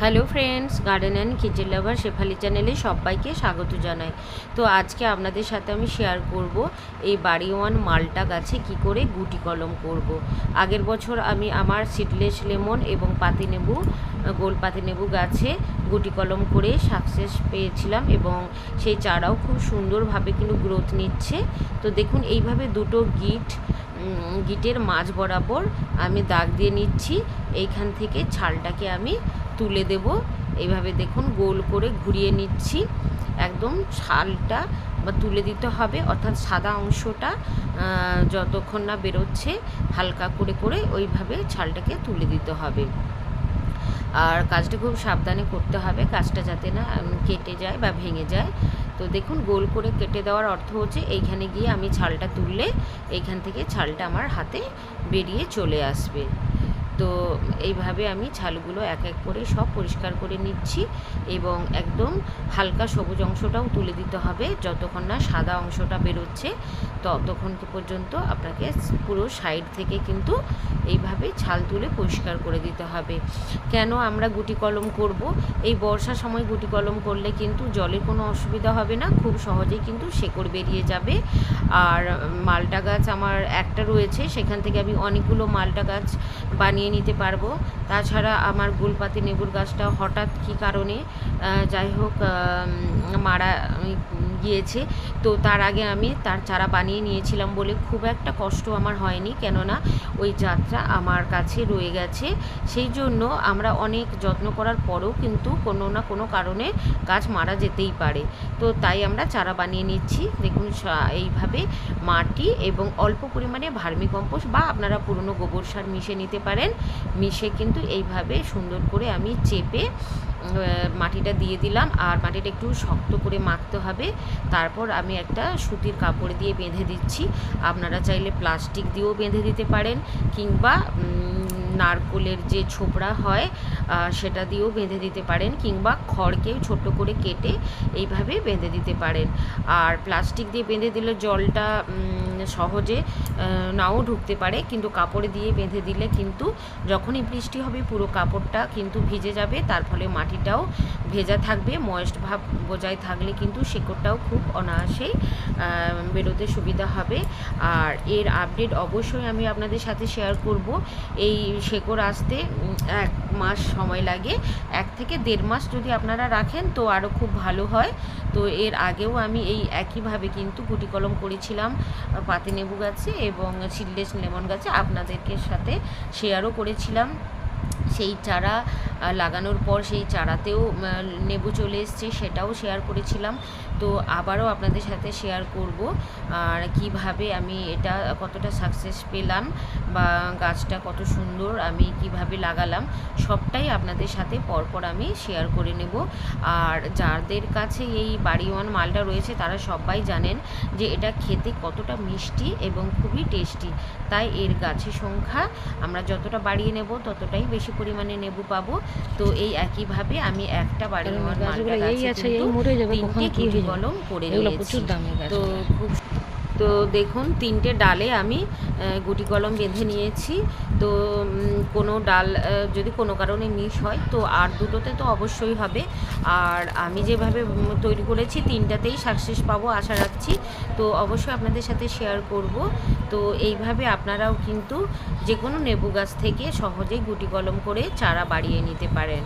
Hello friends garden and kitchen lover Shefali চ্যানেলে সবাইকে স্বাগত জানাই তো আজকে আপনাদের সাথে আমি শেয়ার করব এই বাড়ি ওয়ান মালটা গাছে কি করে গুটি কলম করব। আগের বছর আমি আমার সিডলেস লেমন এবং পাতিনেবু গোল পাতিনেবু গাছে গুটি কলম করে সাকসেস পেয়েছিলাম এবং সেই চারাও খুব সুন্দরভাবে কিন্তু গ্রোথ নিচ্ছে তো দেখুন, এইভাবে দুটো গিট গিটের মাঝ বরাবর আমি দাগ দিয়ে নিচ্ছি। এইখান থেকে ছালটাকে আমি তুলে দেব। এইভাবে দেখুন গোল করে ঘুরিয়ে নিচ্ছি। একদম ছালটা বা তুলে দিতে হবে, অর্থাৎ সাদা অংশটা যতক্ষণ না বেরোচ্ছে, হালকা করে করে ওইভাবে ছালটাকে তুলে দিতে হবে। আর কাজটা খুব সাবধানে করতে হবে। কাজটা যাতে না কেটে যায় বা ভেঙে যায়। তো দেখুন, গোল করে কেটে দেওয়ার অর্থ হচ্ছে এইখানে গিয়ে আমি ছালটা তুললে এইখান থেকে ছালটা আমার হাতে বেরিয়ে চলে আসবে। তো এইভাবে আমি ছালগুলো এক এক করে সব পরিষ্কার করে নিচ্ছি এবং একদম হালকা সবুজ অংশটাও তুলে দিতে হবে যতক্ষণ না সাদা অংশটা বেরোচ্ছে। ততক্ষণ পর্যন্ত আপনাকে পুরো সাইড থেকে কিন্তু এইভাবে ছাল তুলে পরিষ্কার করে দিতে হবে। কেন আমরা গুটি কলম করব? এই বর্ষার সময় গুটি কলম করলে কিন্তু জলের কোনো অসুবিধা হবে না, খুব সহজেই কিন্তু শেকড় বেরিয়ে যাবে। আর মালটা গাছ আমার একটা রয়েছে, সেখান থেকে আমি অনেকগুলো মালটা গাছ বানিয়ে নিতে পারব। তাছাড়া আমার গুলপাতি নেবুর গাছটা হঠাৎ কী কারণে যাই হোক মারা গিয়েছে। তো তার আগে আমি তার চারা বানিয়ে নিয়েছিলাম বলে খুব একটা কষ্ট আমার হয়নি। কেননা ওই যাত্রা আমার কাছে রয়ে গেছে। সেই জন্য আমরা অনেক যত্ন করার পরেও কিন্তু কোনো না কোনো কারণে গাছ মারা যেতেই পারে। তো তাই আমরা চারা বানিয়ে নিচ্ছি। দেখুন এইভাবে মাটি এবং অল্প পরিমাণে ভার্মি কম্পোস্ট বা আপনারা পুরনো গোবর সার মিশে নিতে পারেন। মিশে কিন্তু এইভাবে সুন্দর করে আমি চেপে মাটিটা দিয়ে দিলাম আর মাটিটা একটু শক্ত করে মাখতে হবে। তারপর আমি একটা সুতির কাপড় দিয়ে বেঁধে দিচ্ছি। আপনারা চাইলে প্লাস্টিক দিয়েও বেঁধে দিতে পারেন কিংবা নারকোলের যে ছোবড়া হয় সেটা দিয়েও বেঁধে দিতে পারেন কিংবা খড়কে ছোট করে কেটে এইভাবে বেঁধে দিতে পারেন। আর প্লাস্টিক দিয়ে বেঁধে দিলে জলটা সহজে নাও ঢুকতে পারে। কিন্তু কাপড়ে দিয়ে বেঁধে দিলে কিন্তু যখনই বৃষ্টি হবে, পুরো কাপড়টা কিন্তু ভিজে যাবে। তার ফলে মাটিটাও ভেজা থাকবে। ময়েস্ট ভাব বজায় থাকলে কিন্তু শেকড়টাও খুব অনায়াসেই বেরোতে সুবিধা হবে। আর এর আপডেট অবশ্যই আমি আপনাদের সাথে শেয়ার করব। এই শেকড় আসতে এক মাস সময় লাগে। এক থেকে দেড় মাস যদি আপনারা রাখেন, তো আরও খুব ভালো হয়। তো এর আগেও আমি এই একইভাবে কিন্তু গুটি কলম করেছিলাম। পাতিনেবু গাছে এবং সিডলেস লেমন গাছে আপনাদেরকে সাথে শেয়ারও করেছিলাম। সেই চারা লাগানোর পর সেই চারাতেও নেবু চলে এসছে, সেটাও শেয়ার করেছিলাম। তো আবারও আপনাদের সাথে শেয়ার করব। আর কীভাবে আমি এটা কতটা সাকসেস পেলাম বা গাছটা কত সুন্দর আমি কীভাবে লাগালাম, সবটাই আপনাদের সাথে পরপর আমি শেয়ার করে নেব। আর যাদের কাছে এই বাড়ি ওয়ান মালটা রয়েছে, তারা সবাই জানেন যে এটা খেতে কতটা মিষ্টি এবং খুবই টেস্টি তাই এর গাছের সংখ্যা আমরা যতটা বাড়িয়ে নেব, ততটাই বেশি পরিমাণে নেবু পাবো। তো এই একইভাবে আমি একটা বাড়ি আমার মালটা গাছে আছে, কিন্তু তিনটে হয়ে কলম করে নিয়েছি তো খুব তো দেখুন, তিনটে ডালে আমি গুটি কলম বেঁধে নিয়েছি। তো কোনো ডাল যদি কোনো কারণে মিস হয়, তো আর দুটোতে তো অবশ্যই হবে। আর আমি যেভাবে তৈরি করেছি, তিনটাতেই সাকসেস পাবো আশা রাখছি। তো অবশ্যই আপনাদের সাথে শেয়ার করব। তো এইভাবে আপনারাও কিন্তু যে কোনো নেবু গাছ থেকে সহজেই গুটি কলম করে চারা বাড়িয়ে নিতে পারেন।